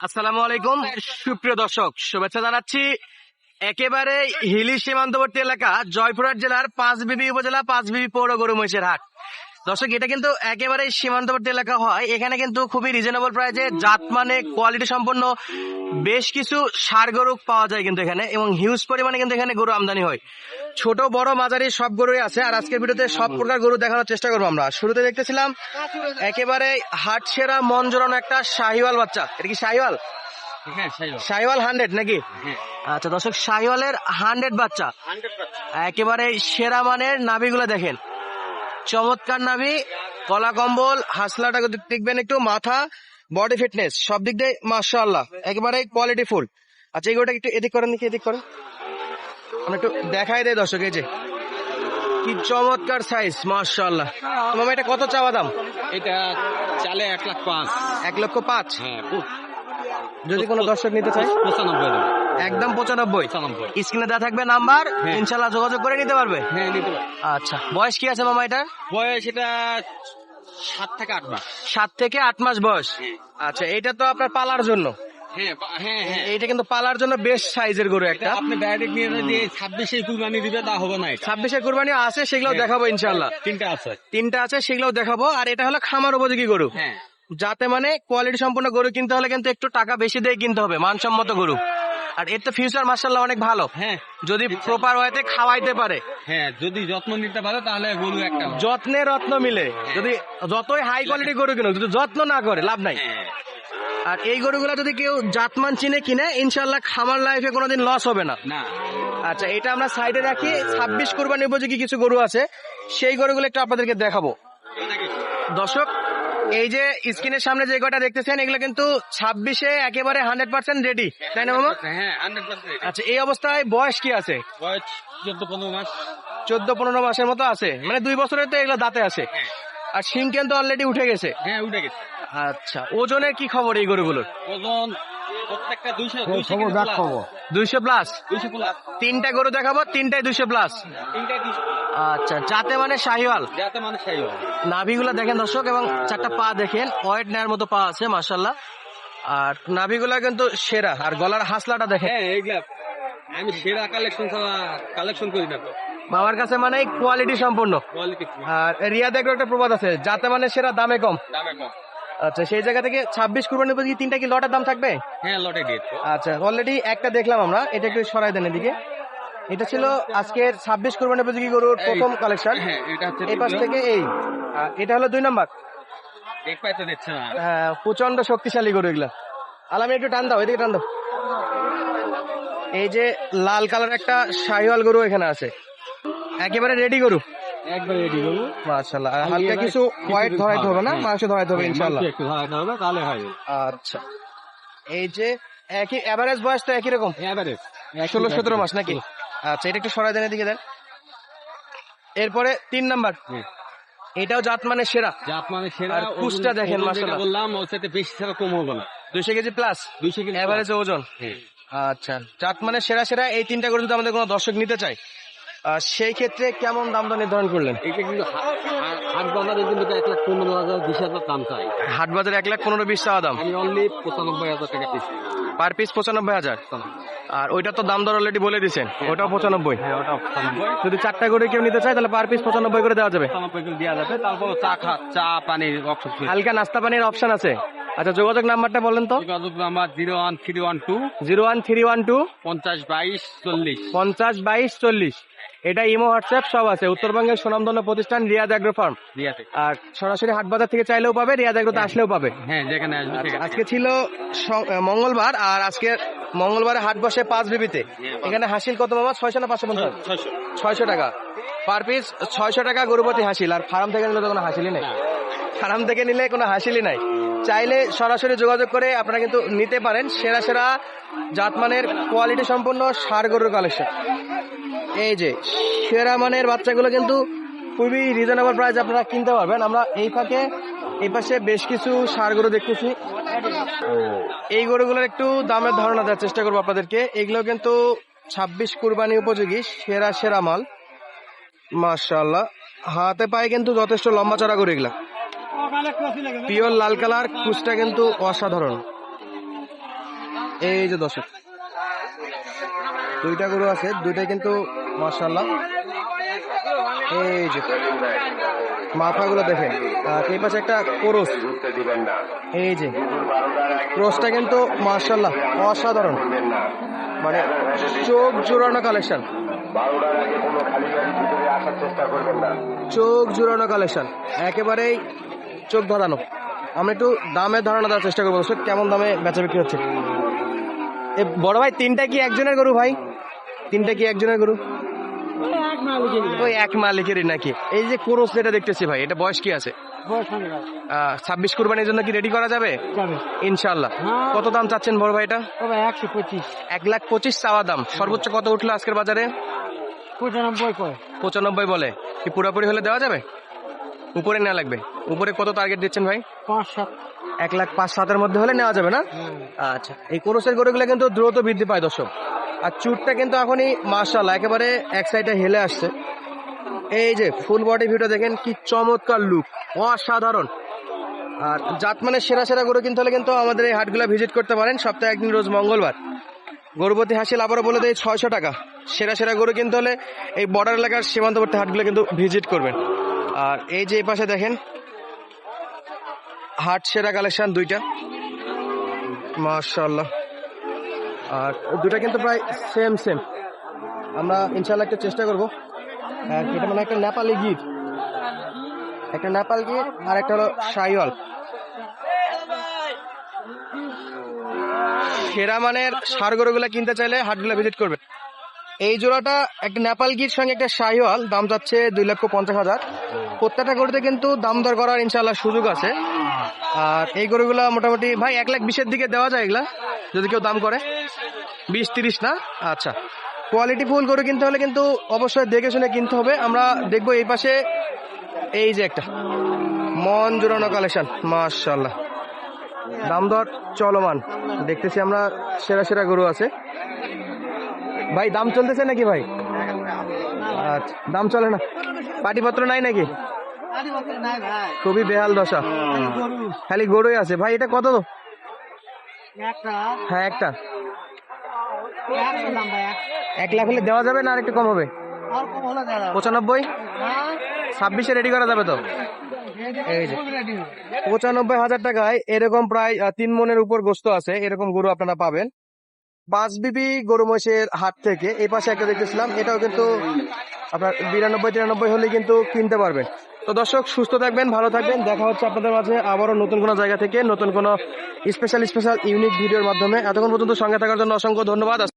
আসসালামু আলাইকুম। সুপ্রিয় দর্শক, শুভেচ্ছা জানাচ্ছি একেবারে হিলি সীমান্তবর্তী এলাকা, জয়পুরহাট জেলার পাঁচ পাঁচবিবি উপজেলা পাঁচ পাঁচবিবি পৌর গরু মহিষের হাট। দর্শক, এটা কিন্তু একেবারে সীমান্তবর্তী এলাকা হয়। এখানে কিন্তু খুবই রিজনেবল প্রাইসে জাত মানে কোয়ালিটি সম্পন্ন বেশ কিছু সার গরু পাওয়া যায় কিন্তু এখানে এবং হিউজ পরিমাণে কিন্তু এখানে গরু আমদানি হয়। ছোট বড় মাঝারি সব গরুই আছে আর আজকের ভিডিওতে সব প্রকার গরু দেখানোর চেষ্টা করব আমরা। শুরুতে দেখতেছিলাম একেবারে হাট সেরা মন জোরানো একটা শাহিওয়াল বাচ্চা। এটা কি শাহিওয়াল? হ্যাঁ শাহিওয়াল। হান্ড্রেড নাকি? হ্যাঁ। আচ্ছা দর্শক শাহিওয়ালের হান্ড্রেড বাচ্চা। একেবারে সেরা মানের নাভিগুলো দেখেন। চমৎকার নাভি কলা কম্বল হাসলাটা দেখবেন একটু মাথা বডি ফিটনেস সব দিক দিয়ে মাশাআল্লাহ একেবারে কোয়ালিটি ফুল আচ্ছা এগুলোটা একটু এদিক করেন নাকি এদিক করেন? আমি একটু দেখাই দেয় দর্শক এই যে। কি চমৎকার সাইজ মাশাআল্লাহ। মামা এটা কত চাওয়া দাম? এটা চালে এক লাখ পাঁচ। এক লক্ষ পাঁচ? হ্যাঁ যদি কোনো দর্শক নিতে চায়? পঁচানব্বই একদম পঁচানব্বই। স্ক্রিনে দেওয়া থাকবে নাম্বার হ্যাঁ। ইনশাল্লাহ যোগাযোগ করে নিতে পারবে। হ্যাঁ নিতে পারো আচ্ছা বয়স কি আছে মামা এটা বয়স এটা সাত থেকে আট মাস। সাত থেকে আট মাস বয়স। আচ্ছা এটা তো আপনার পালার জন্য। হ্যাঁ হ্যাঁ হ্যাঁ এটা কিন্তু পালার জন্য বেশ সাইজের গরু একটা। আপনি ডাইরেক্ট নিয়ে ছাব্বিশে কুরবানি দিবে তা হবে না ছাব্বিশে কুরবানি আছে সেগুলো হ্যাঁ। দেখাবো ইনশাল্লাহ তিনটা আছে। তিনটা আছে সেগুলো দেখাবো। আর এটা হলো খামার উপযোগী গরু। হ্যাঁ। যাতে মানে কোয়ালিটি সম্পন্ন গরু কিনতে হলে কিন্তু একটু টাকা বেশি দিয়ে কিনতে হবে মানসম্মত গরু। আর এর তো ফিউচার মার্শাল্লাহ অনেক ভালো। হ্যাঁ। যদি প্রপার ওয়েতে খাওয়াইতে পারে। হ্যাঁ যদি যত্ন নিতে পারে তাহলে গরু একটা যত্নে রত্ন মিলে। যদি যতই হাই কোয়ালিটি গরু কিনো যদি যত্ন না করে লাভ নাই। হ্যাঁ। আর এই গরুগুলা যদি কেউ জাতমান চিনে কিনে ইনশাল্লাহ খামার লাইফে কোনোদিন লস হবে না। আচ্ছা এটা আমরা সাইডে রাখি। ছাব্বিশ কোরবানি উপযোগী কিছু গরু আছে? সেই গরুগুলো একটু আপনাদেরকে দেখাবো। দর্শক এই যে স্ক্রিনের সামনে যে কটা দেখতেছেন এগুলো কিন্তু ছাব্বিশে একেবারে হান্ড্রেড পার্সেন্ট রেডি তাই না মামা? হ্যাঁ আচ্ছা এই অবস্থায় বয়স কি আছে? বয়স চোদ্দ পনেরো মাস। চোদ্দ পনেরো মাসের মতো আছে। মানে দুই বছরের তো এগুলো দাঁতে আছে। হ্যাঁ। আর শিং কিন্তু অলরেডি উঠে গেছে। হ্যাঁ উঠে গেছে। আচ্ছা ওজনের কি খবর এই গরুগুলোর ওজন প্রত্যেকটা দুইশো দুইশো কেজি plus। দুইশো প্লাস তিনটা গরু দেখাবো তিনটাই দুইশো প্লাস আচ্ছা যাতে মানে শাহিওয়াল? যাতে খাই নাভিগুলো দেখেন দর্শক এবং চারটা পা দেখেন ওয়েট নেওয়ার মতো পা আছে মার্শাল্লাহ আর নাভিগুলো কিন্তু সেরা আর গলার হাসলাটা দেখেন। হ্যাঁ আমি সেরা কালেকশন কালেকশন করি না তো। মামার কাছে মানে কোয়ালিটি সম্পূর্ণ। আর রিয়াদ এগ্রো একটা প্রবাদ আছে যাতে মানে সেরা দামে কম। দামে কম। আচ্ছা সেই জায়গা থেকে ছাব্বিশ কুরবানি উপযোগী তিনটা কি লটের দাম থাকবে? হ্যাঁ লটে দিয়ে আচ্ছা অলরেডি একটা দেখলাম আমরা এটা একটু সরাই দেন এদিকে। এটা ছিল আজকের ছাব্বিশ কুরবানি উপযোগী গরুর প্রথম কালেকশন হ্যাঁ এই পাশ থেকে এই। এটা হলো দুই নাম্বার। হ্যাঁ, প্রচণ্ড শক্তিশালী গরু এগুলা। আলামি একটু টান দাও এদিকে টান দাও। এই যে লাল কালার একটা শাহিওয়াল গরু এখানে আছে। একেবারে রেডি গরু। একবার রেডি করব মাশাআল্লাহ। আর হালকা কিছু হোয়াইট ধরাইতে হবে না? মাংস ধরাইতে হবে ইনশাআল্লাহ। একটু ধরাতে হবে তাহলে হয়। আচ্ছা। এই যে একই এভারেজ বয়স তো একই রকম? এভারেজ ষোলো সতেরো মাস নাকি? আচ্ছা এটা একটু সরাই দেন এদিকে দেন। এরপরে তিন নাম্বার। এটাও জাত মানে সেরা। জাত মানে সেরা আর কুচটা দেখেন, মাশাআল্লাহ। বললাম ওর সাথে বেশি ছাড়া কম হবে না। দুইশো কেজি প্লাস দুইশো কেজি এভারেজ ওজন? হ্যাঁ আচ্ছা জাত মানে সেরা সেরা এই তিনটা গরু যদি আমাদের কোনো দর্শক নিতে চায় সেই ক্ষেত্রে কেমন দাম দর নির্ধারণ করলেন? এটা কিন্তু হাট বাজারে কিন্তু এক লাখ পনেরো হাজার বিশ হাজার দাম চাই। হাট বাজারে এক লাখ পনেরো বিশ টাকা দাম। আমি অনলি পঁচানব্বই হাজার টাকা পেয়েছি পার পিস পঁচানব্বই হাজার। আর ওইটা তো দাম দর অলরেডি বলে দিচ্ছেন ওটাও পঁচানব্বই। হ্যাঁ ওটা পঁচানব্বই। যদি চারটা গরু কেউ নিতে চায় তাহলে পার পিস পঁচানব্বই করে দেওয়া যাবে। দেওয়া যাবে। তারপর চা খা চা পানির অপশন হালকা নাস্তা পানির অপশন আছে। আচ্ছা যোগাযোগ নাম্বারটা বলেন তো। যোগাযোগ number zero one three one two zero one three one two পঞ্চাশ বাইশ চল্লিশ। পঞ্চাশ বাইশ চল্লিশ। এটা ইমো হোয়াটসঅ্যাপ সব আছে। উত্তরবঙ্গের সুনামধন্য প্রতিষ্ঠান রিয়াদ অ্যাগ্রো ফার্ম আর সরাসরি হাট বাজার থেকে চাইলেও পাবে রিয়াদ অ্যাগ্রোতে আসলেও পাবে। হ্যাঁ যেখানে আসবে সেখানে। আজকে ছিল স- মঙ্গলবার আর আজকে মঙ্গলবারে হাট বসে পাঁচ বিবিতে। এখানে হাসিল কত মামা? ছয়শো না পাঁচশো পঞ্চাশ? ছয়শো। ছয়শো টাকা। পার পিস ছয়শো টাকা গরুপতি হাসিল। আর ফার্ম থেকে নিলে তো কোনো হাসিলই নেই। ফার্ম থেকে নিলে কোনো হাসিলই নাই। চাইলে সরাসরি যোগাযোগ করে আপনারা কিন্তু নিতে পারেন সেরা সেরা জাতমানের কোয়ালিটি সম্পন্ন সার গরুর কালেকশন। এই যে, সেরা মানের বাচ্চাগুলো কিন্তু খুবই রিজনেবল প্রাইস আপনারা কিনতে পারবেন। আমরা এই ফাঁকে, এই পাশে বেশ কিছু সার গরু দেখতেছি। এই গরুগুলোর একটু দামের ধারণা দেওয়ার চেষ্টা করব আপনাদেরকে। এগুলো কিন্তু ছাব্বিশ কুরবানি উপযোগী, সেরা সেরা মাল। মাশাআল্লাহ। হাতে পায়ে কিন্তু যথেষ্ট লম্বা চড়া করে এগুলা। পিওর লাল কালার, কুচটা কিন্তু অসাধারণ। এই যে দর্শক, দুইটা গরু আছে, দুইটাই কিন্তু মার্শাল্লাহ এই যে, মাথাগুলো দেখেন এই পাশে একটা ক্রোস। এই যে, ক্রোসটা কিন্তু মার্শাল্লাহ অসাধারণ। মানে চোখ জোড়ানো কালেকশন। চোখ জোড়ানো কালেকশন। একেবারেই চোখ ধরানো আমরা একটু দামের ধারণা দেওয়ার চেষ্টা করব। দর্শক কেমন দামে বেচা বিক্রি হচ্ছে? এ বড় ভাই তিনটা কি একজনের গরু ভাই? তিনটা কি একজনের গরু? ওই এক মালিকেরই নাকি। এই যে কোরস যেটা দেখতেছি ভাই এটা বয়স কি আছে? ছাব্বিশ কুরবানির জন্য কি রেডি করা যাবে? ইনশাল্লাহ হ্যাঁ। কত দাম চাচ্ছেন বড় ভাইটা একশো পঁচিশ। এক লাখ পঁচিশ চাওয়া দাম। সর্বোচ্চ কত উঠল আজকের বাজারে? পঁচানব্বই পঁচানব্বই বলে। কি পুরোপুরি হলে দেওয়া যাবে? উপরে নেওয়া লাগবে। উপরে কত টার্গেট দিচ্ছেন ভাই? পাঁচ সাত। এক লাখ পাঁচ সাতের মধ্যে হলে নেওয়া যাবে না? আচ্ছা এই কোরসের গরুগুলো কিন্তু দ্রুত বৃদ্ধি পায় দর্শক। আর চুটটা কিন্তু এখনই মার্শাল একেবারে এক সাইডে হেলে আসছে। এই যে ফুল বডি ভিউটা দেখেন কি চমৎকার লুক অসাধারণ। আর জাত মানে সেরা সেরা গরু কিনতে হলে কিন্তু আমাদের এই হাটগুলো ভিজিট করতে পারেন। সপ্তাহে একদিন রোজ মঙ্গলবার। গরুপতি হাসিল আবারও বলে দেয় ছয়শো টাকা। সেরা সেরা গরু কিনতে হলে এই বর্ডার এলাকার সীমান্তবর্তী হাটগুলো কিন্তু ভিজিট করবেন। আর এই যে পাশে দেখেন, হাট সেরা কালেকশন দুইটা। মাশাল্লাহ আর দুটা কিন্তু প্রায় সেম সেম আমরা ইনশাল্লাহ একটা চেষ্টা করব। এটা মানে একটা নেপালি গির। একটা নেপাল গির, আর একটা হলো সাইওয়াল সেরা মানের সার গরুগুলা কিনতে চাইলে হাটগুলা ভিজিট করবে এই জোড়াটা একটা নেপাল গির সঙ্গে একটা শাহিওয়াল, দাম যাচ্ছে দুই লক্ষ পঞ্চাশ হাজার। প্রত্যেকটা গরুতে কিন্তু দাম দর করার ইনশাল্লাহ সুযোগ আছে। আর এই গরুগুলা মোটামুটি, ভাই, এক লাখ বিশের দিকে দেওয়া যায় এগুলা, যদি কেউ দাম করে। বিশ, তিরিশ না? আচ্ছা। কোয়ালিটি ফুল গরু কিনতে হলে কিন্তু অবশ্যই দেখে শুনে কিনতে হবে। আমরা দেখব এই পাশে এই যে একটা। মন জোড়ানো কালেকশন মাশাল্লাহ দাম দর চলমান। দেখতেছি আমরা সেরা সেরা গরু আছে। ভাই, দাম চলতেছে নাকি ভাই? আচ্ছা দাম চলে না। পাটিপত্র নাই নাকি? খুবই বেহাল দশা। খালি গরুই আছে। ভাই, এটা কত? হ্যাঁ একটা। এক লাখ হলে দেওয়া যাবে না আর একটু কম হবে? পঁচানব্বই? ছাব্বিশে রেডি করা যাবে তো? পঁচানব্বই হাজার টাকায় এরকম প্রায় তিন মনের উপর গোস্ত আছে। এরকম গরু আপনারা পাবেন। পাঁচ বিবি গরু মহিষের হাট থেকে এই পাশে একটা দেখতেছিলাম, এটাও কিন্তু আপনার বিরানব্বই, তিরানব্বই হলে কিন্তু কিনতে পারবেন। তো দর্শক, সুস্থ থাকবেন, ভালো থাকবেন। দেখা হচ্ছে আপনাদের মাঝে আবারও নতুন কোনো জায়গা থেকে, নতুন কোনো স্পেশাল স্পেশাল ইউনিক ভিডিওর মাধ্যমে। এতক্ষণ পর্যন্ত সঙ্গে থাকার জন্য অসংখ্য ধন্যবাদ।